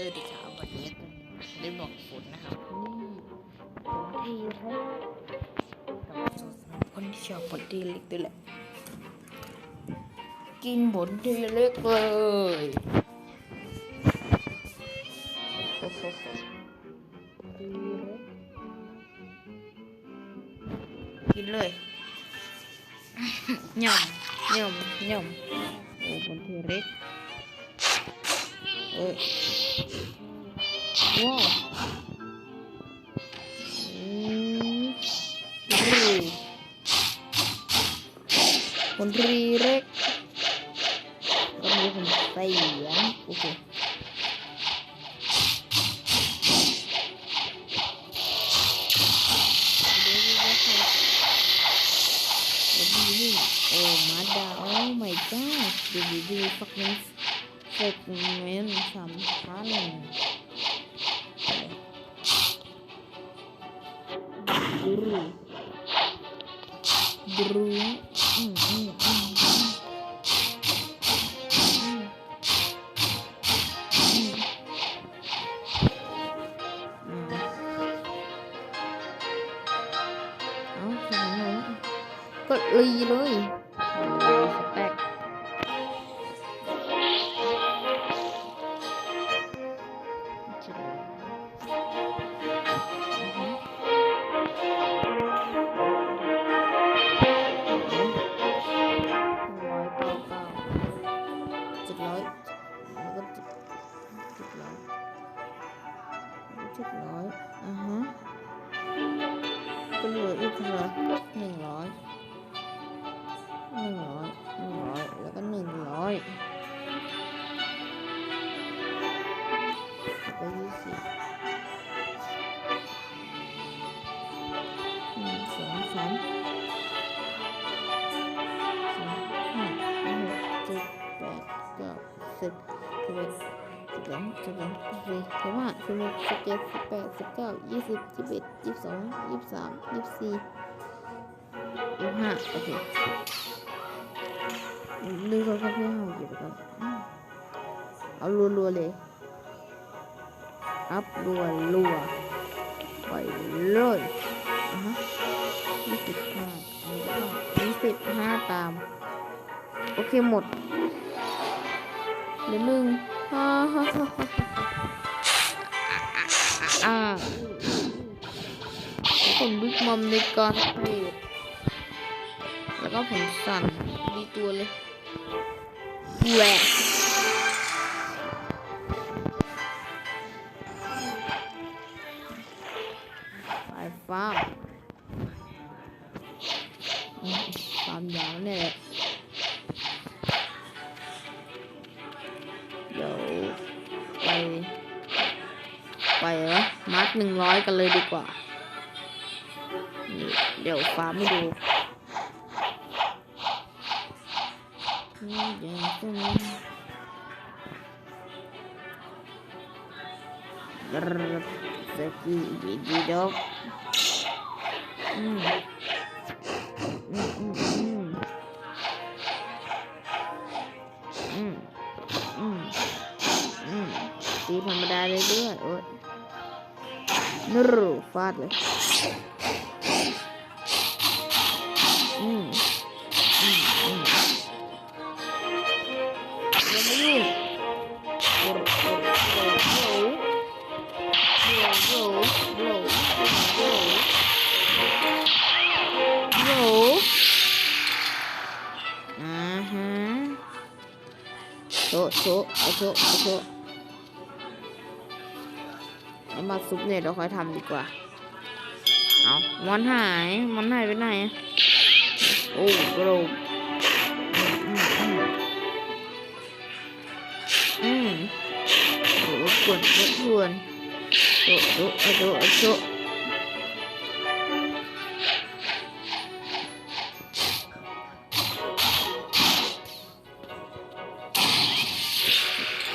สวัสดีครับวันนี้ก็ได้บอกฝนนะครับนี่ผลทีเล็กสำหรับคนที่ชอบผลทีเล็กด้วยแหละ กินผลทีเล็กเลยโอ้โหกินเลยย่อมย่อมย่อมโอ้ผลทีเล็กเอ้ยว้าวอืม อืมอื เจ็ดร้อยอ่าฮะก็เหลืออีกเท่าไหร่ห องสิบสามสิบสี่สิบห้าสิบหกสิบเจ็ดสิบแปดสิบเก้ายี่สิบยี่สิบเอ็ดยี่สิบสองยี่สิบสามยี่สิบสี่ยี่สิบห้าโอเคดูโทรศัพท์พี่ห้เก็บไปก่อนเอารัวๆเลยอัพรัวๆไปเลยอะฮะยี่สิบห้ายี่สิบห้าตาม โอเคหมดเหลือหนึ่ง ผลบิ๊กมัมในการเลทแล้วก็ผลสั่นดีตัวเลยแหวกไปฟ้าร์มอืมความยาวเนี่ย หนึ่งร้อยกันเลยดีกว่า เดี๋ยวฟ้าไม่ดูเดี๋ยวจะมีสกีดีดีดอกอืมอืมอืมอืมอืมอืมตีธรรมดาเลยด้วยาดเลยอืมอืมอืมยังไม่ยุ่งโอ้โหโอ้โหโอ้โหโอ้โหโอ้โหโอ้โหอ่าฮะโชะโชะเอาโชะเอาโชะเอามาซุปเนี่ยเราค่อยทำดีกว่า เอามอนหาย มอนหายไปไหนอะโอ้กรธอืมอืมอืมโอ้กวนรบกวนโชะโชะเอาโชะเอาโชะ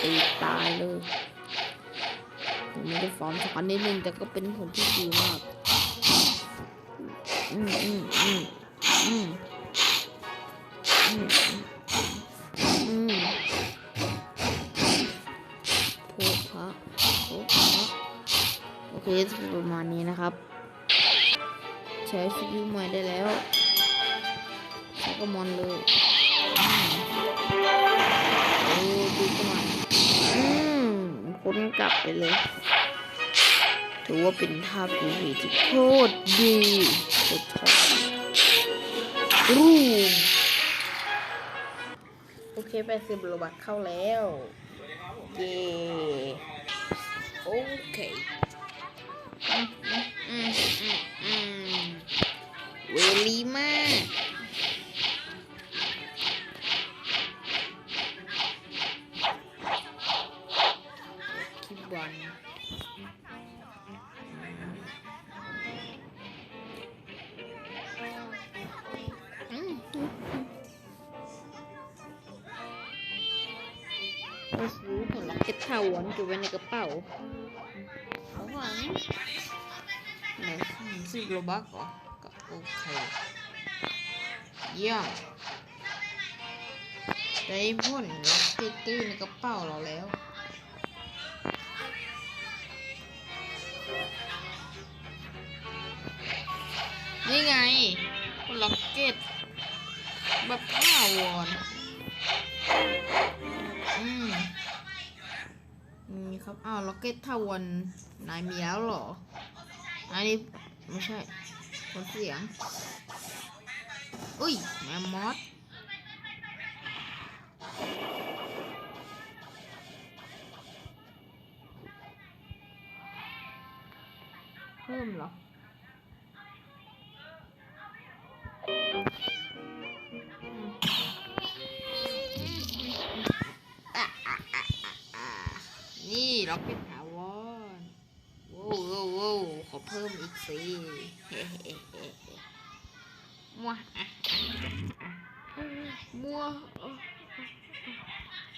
ตีตายเลยถึงมันจะฟอร์มช้านิดนึงแต่ก็เป็นผลที่ดีมาก อืมอืมอืมอืมอืมอืมโพพาโอ้โอเคจะเป็นประมาณนี้นะครับ ใช้สกิลใหม่ได้แล้วใช้กระมอนเลยโอ้ดูกระมอนอืมคนกลับไปเลย ถือว่าเป็นท่าผีที่โคตรดีโคตรชอบรูมโอเคไปสิบโลบัตเข้าแล้วเย้โอเคอืมอืมอืมเวลีมาก เก็ตถาวรเก็บไว้ในกระเป๋าของหวังไหนสิบโลบักเหรอก็โอเคเยี่ยมได้ผลล็อกเก็ตตู้ในกระเป๋าเราแล้วนี่ไงผลล็อกเก็ตแบบถาวร ครับอ้าวล็อกเก็ตทาวนนายมีแล้วเหรอ อันนี้ไม่ใช่คนเสียง อุ้ยแมมมอส เพิ่มอีกสิเฮ้เฮ้เฮ้เฮ้มัวอะมัว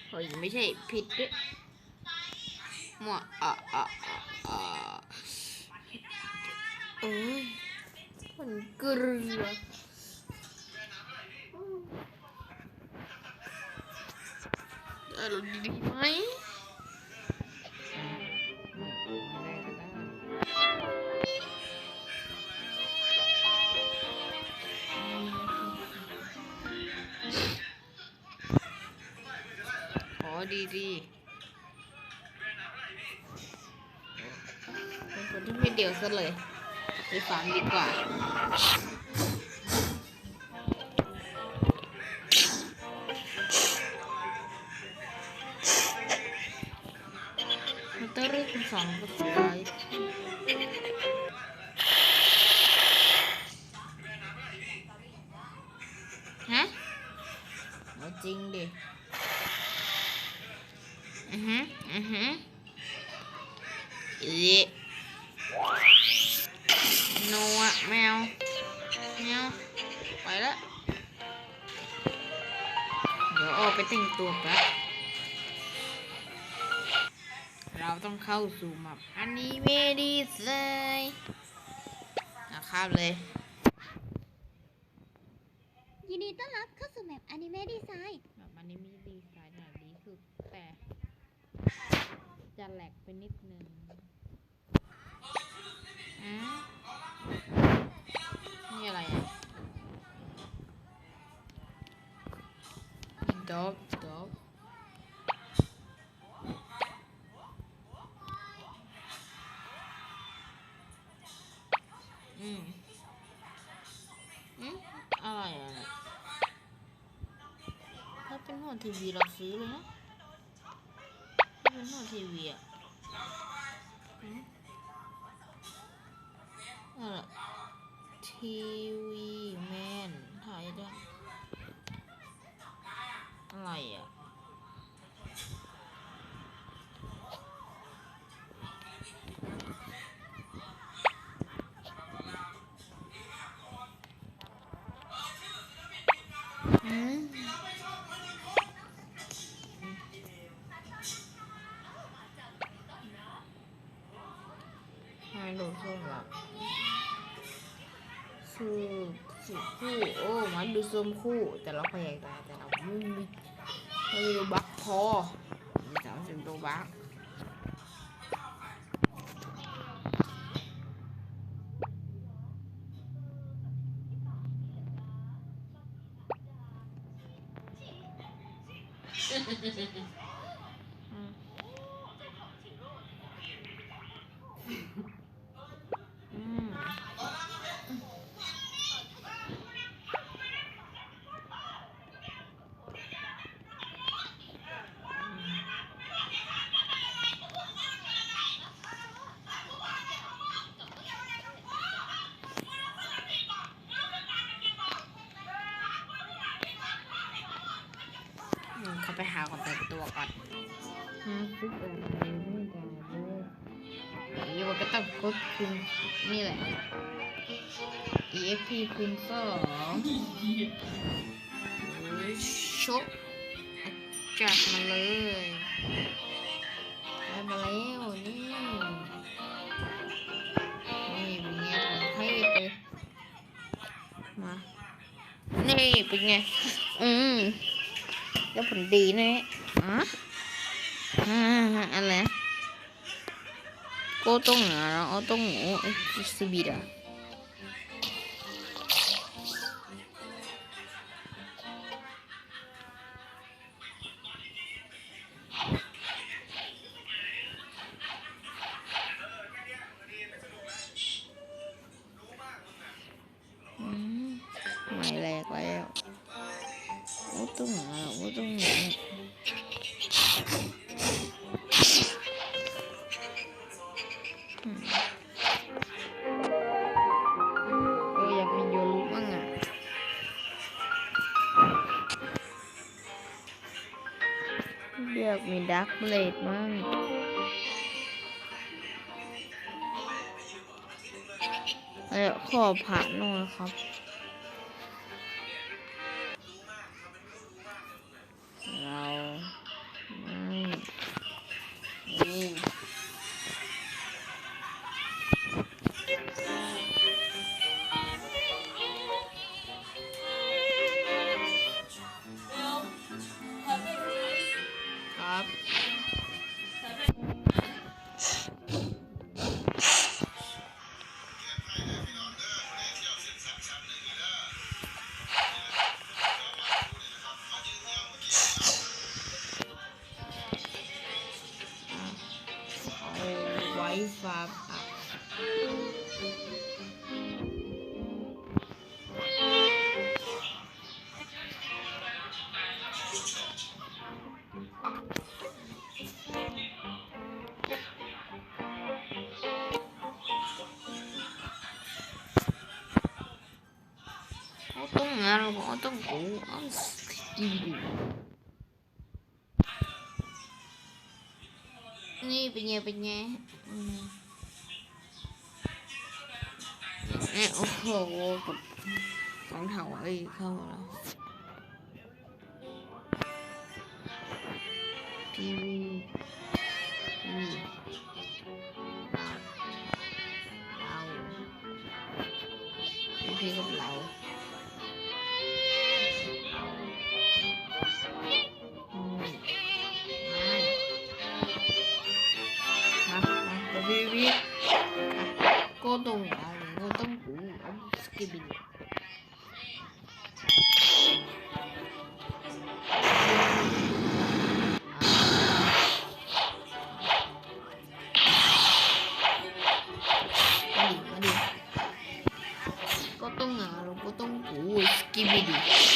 เฮ้ยไม่ใช่ผิดด้วยมัวอะอะอะอะเอ้ยมันเกลือเออดีไหม ดีดีเป็นคนที่ไม่เดียวซะเลยไปฟาร์มดีกว่าเต้องเรียกคุณสองกับ อือฮึอือฮึอีโนอะแมวแมวไปละเดี๋ยวออกไปแต่งตัวแป๊บเราต้องเข้าสู่แมปอันนี้เวดีเลยนะครับเลย ยินดีต้อนรับเข้าสู่แมปอนิเมะดีไซน์ แบบอันนี้มีดีไซน์แบบนี้คือแต่ จะแหลก ไปนิดนึงอะนี่อะไรอะด็อกด็อกอืมอืมอะไรอะถ้าเป็นหัวทีวีเราซื้อเลยนะถ้าเป็นหัวทีวีอะ ที สิบคู่ โอ้มันดูซุ่มคู่ แต่เราพยายามแต่เราไม่มีไม่มีบักพอมีสามสิบตัวบักเไปหาของแต่งตัวก่อนหาซุปอะไรไม่ได้เลยนี่มันก็ต้องกดคุณนี่แหละ EXP คูณสองโอ้ยชกจัดมาเลยได้มาแล้วนี่นี่เป็นไงของเทพเลยมา นี่เป็นไง อืม แล้วผลดีนะอะอ่าอะไรนะโกต้องอะเอาต้องโอ้สบีดา ดักเบลดมั่งเออขอผ่านหน่อยครับ ต้องงานเอาต้องกูเอาสกิลนี่เป็นไงเป็น ส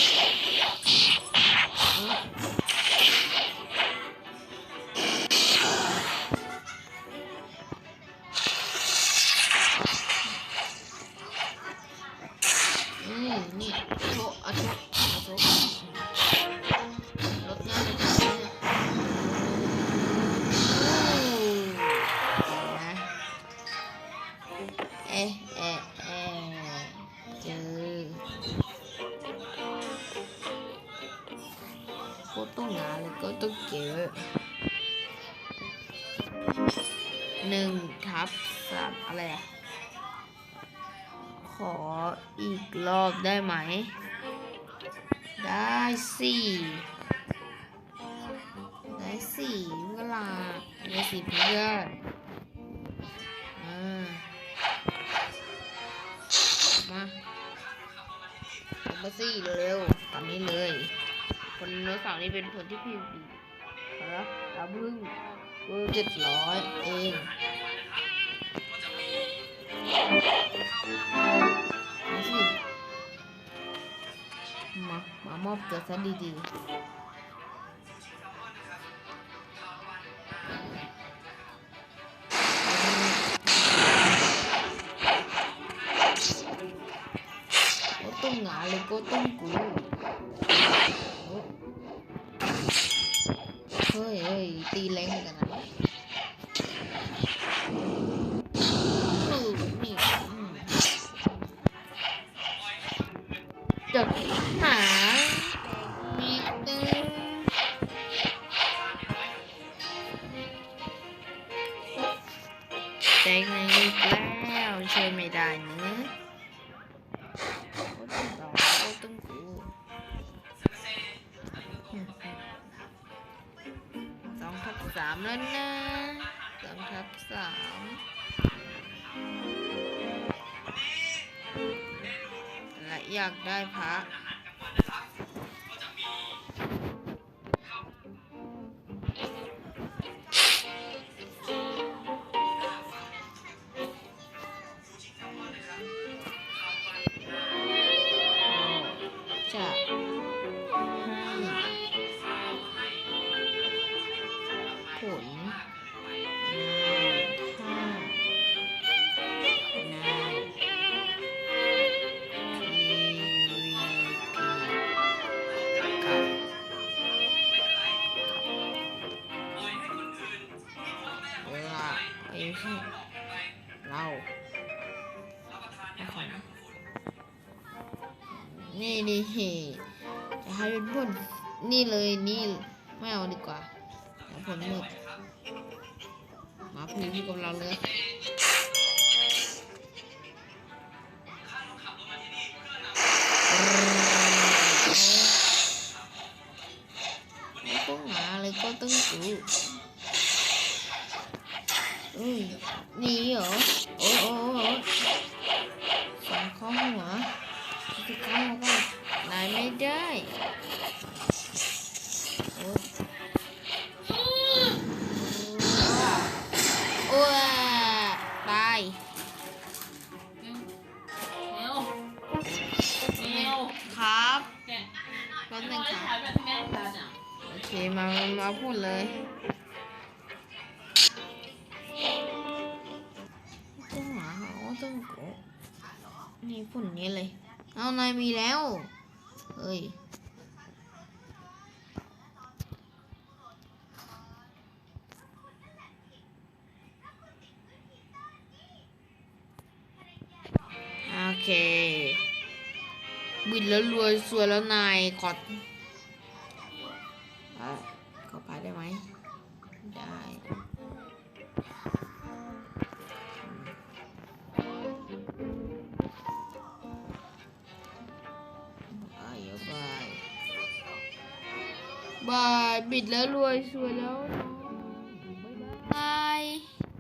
ก็ต้องหาแล้วก็ต้องเก็บหนึ่งทับสามอะไรอะขออีกรอบได้ไหม ได้สี่ได้สี่เวลาได้สี่เพื่อนอ่ามาเอามาสี่เร็วๆตอนนี้เลย คนโน้ตสาวนี่เป็นคนที่ผิวดีแล้วเราเพิ่งเพิ่งเจ็ดร้อยเองมาสิมามามอบตัวซะดีๆโอ้ต้องหงาเลยก็ต้องกูโอ้ เฮ้ยเฮ้ยตีแรงเหมือนกันนะอืมนี่จัดหา ไอ้ให้เราเอาของนี่นี่จะให้เป็นผลนี่เลยนี่ไม่เอาดีกว่าเอาผลหมึกมาพรีวิวกับเราเลย ได้ บินแล้วรวยสวยแล้วนายขอ